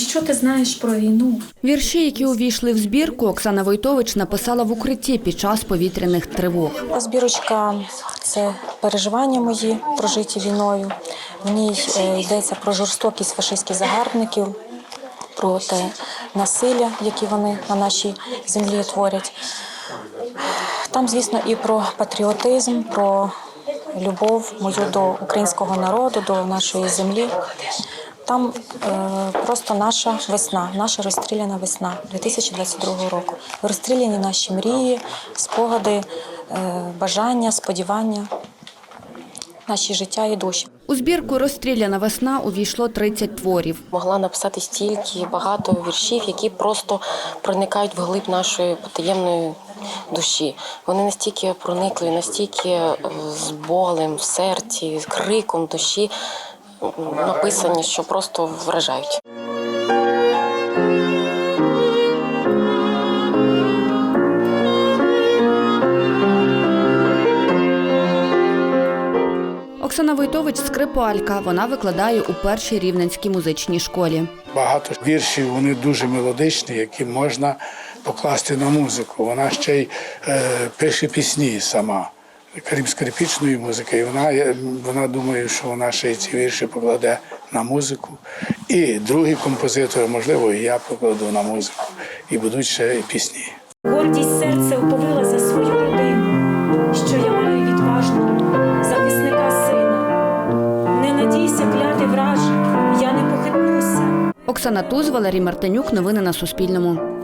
що ти знаєш про війну? Вірші, які увійшли в збірку, Оксана Войтович написала в укритті під час повітряних тривог. Збірочка це переживання мої прожиті війною. В ній е, йдеться про жорстокість фашистських загарбників, про те насилля, яке вони на нашій землі творять. Там, звісно, і про патріотизм, про любов мою до українського народу, до нашої землі. Там е, просто наша весна, наша розстріляна весна 2022 року. Розстріляні наші мрії, спогади, е, бажання, сподівання, наші життя і душі. У збірку Розстріляна весна увійшло 30 творів. Могла написати стільки багато віршів, які просто проникають вглиб нашої потаємної душі. Вони настільки проникли, настільки е, з болем в серці, з криком душі написані, що просто вражають. Оксана Войтович скрипалька. Вона викладає у першій рівненській музичній школі. Багато віршів вони дуже мелодичні, які можна покласти на музику. Вона ще й е, пише пісні сама, крім скрипічної музики. І вона, вона думає, що вона ще й ці вірші покладе на музику. І другий композитор, можливо, і я покладу на музику. І будуть ще і пісні. Гордість серця оповила за свою родину, що я маю відважного захисника сина. Не надійся, кляти враже, я не похитнуся. Оксана Туз, Валерій Мартинюк. Новини на Суспільному.